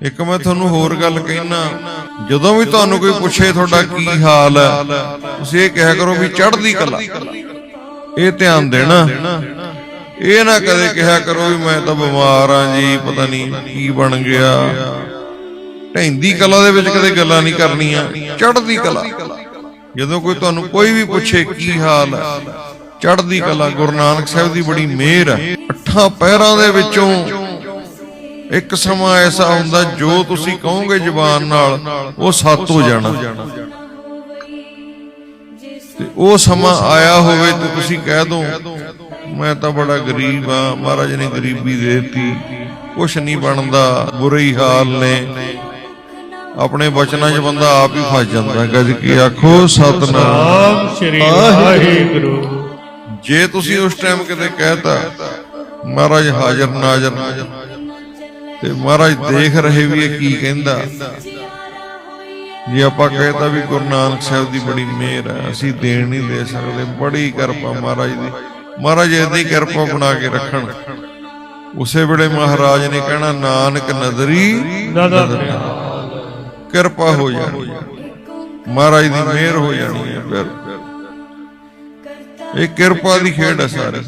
ਇੱਕ ਮੈਂ ਤੁਹਾਨੂੰ ਹੋਰ ਗੱਲ ਕਹਿਣਾ ਜਦੋਂ ਵੀ ਤੁਹਾਨੂੰ ਕੋਈ ਪੁੱਛੇ ਤੁਹਾਡਾ ਕੀ ਹਾਲ ਹੈ, ਤੁਸੀਂ ਇਹ ਕਿਹਾ ਕਰੋ ਵੀ ਚੜ੍ਹਦੀ ਕਲਾ। ਇਹ ਧਿਆਨ ਦੇਣਾ। ਇਹ ਨਾ ਕਦੇ ਕਿਹਾ ਕਰੋ ਵੀ ਮੈਂ ਤਾਂ ਬਿਮਾਰ ਆ ਜੀ, ਪਤਾ ਨਹੀਂ ਕੀ ਬਣ ਗਿਆ। ਢੈਂਦੀ ਕਲਾ ਦੇ ਵਿੱਚ ਕਦੇ ਗੱਲਾਂ ਨਹੀਂ ਕਰਨੀਆਂ, ਚੜ੍ਹਦੀ ਕਲਾ। ਜਦੋਂ ਕੋਈ ਤੁਹਾਨੂੰ ਕੋਈ ਵੀ ਪੁੱਛੇ ਕੀ ਹਾਲ ਹੈ, ਚੜ੍ਹਦੀ ਕਲਾ, ਗੁਰੂ ਨਾਨਕ ਸਾਹਿਬ ਦੀ ਬੜੀ ਮਿਹਰ ਹੈ। ਅੱਠਾਂ ਪਹਿਰਾਂ ਦੇ ਵਿੱਚੋਂ ਇੱਕ ਸਮਾਂ ਐਸਾ ਹੁੰਦਾ ਜੋ ਤੁਸੀਂ ਕਹੋਗੇ ਜ਼ੁਬਾਨ ਨਾਲ, ਉਹ ਸੱਤ ਹੋ ਜਾਣਾ। ਤੇ ਉਹ ਸਮਾਂ ਆਇਆ ਹੋਵੇ ਤੇ ਤੁਸੀਂ ਕਹਿ ਦੋ, ਮੈਂ ਤਾਂ ਬੜਾ ਗਰੀਬ ਆ ਮਹਾਰਾਜ ਨੇ ਗਰੀਬੀ ਦੇ ਕੁਛ ਨਹੀਂ ਬਣਦਾ, ਬੁਰੇ ਹੀ ਹਾਲ ਨੇ। ਆਪਣੇ ਬਚਨਾਂ 'ਚ ਬੰਦਾ ਆਪ ਹੀ ਫਸ ਜਾਂਦਾ, ਗੱਜ ਕੀ ਆਖੋ, ਸਤਨਾਮ ਸ੍ਰੀ ਵਾਹਿਗੁਰੂ। ਜੇ ਤੁਸੀਂ ਉਸ ਟਾਈਮ ਕਿਤੇ ਕਹਿਤਾ, ਮਹਾਰਾਜ ਹਾਜ਼ਰ ਨਾਜ਼ਰ। ਤੇ ਮਹਾਰਾਜ ਦੇਖ ਰਹੇ ਵੀ ਇਹ ਕੀ ਕਹਿੰਦਾ। ਜੇ ਆਪਾਂ ਕਹਿਤਾ ਵੀ ਗੁਰੂ ਨਾਨਕ ਸਾਹਿਬ ਦੀ ਬੜੀ ਮਿਹਰ ਹੈ ਅਸੀਂ ਦੇਣ ਨਹੀਂ ਦੇ ਸਕਦੇ ਬੜੀ ਕਿਰਪਾ ਮਹਾਰਾਜ ਦੀ। ਮਹਾਰਾਜ ਇਹਦੀ ਕਿਰਪਾ ਬਣਾ ਕੇ ਰੱਖਣ। ਉਸੇ ਵੇਲੇ ਮਹਾਰਾਜ ਨੇ ਕਹਿਣਾ ਨਾਨਕ ਨਦਰੀ। ਕਿਰਪਾ ਹੋ ਜਾਣੀ। ਮਹਾਰਾਜ ਦੀ ਮਿਹਰ ਹੋ ਜਾਣੀ ਹੈ ਫਿਰ। ਇਹ ਕਿਰਪਾ ਦੀ ਖੇਡ ਹੈ ਸਾਰੇ।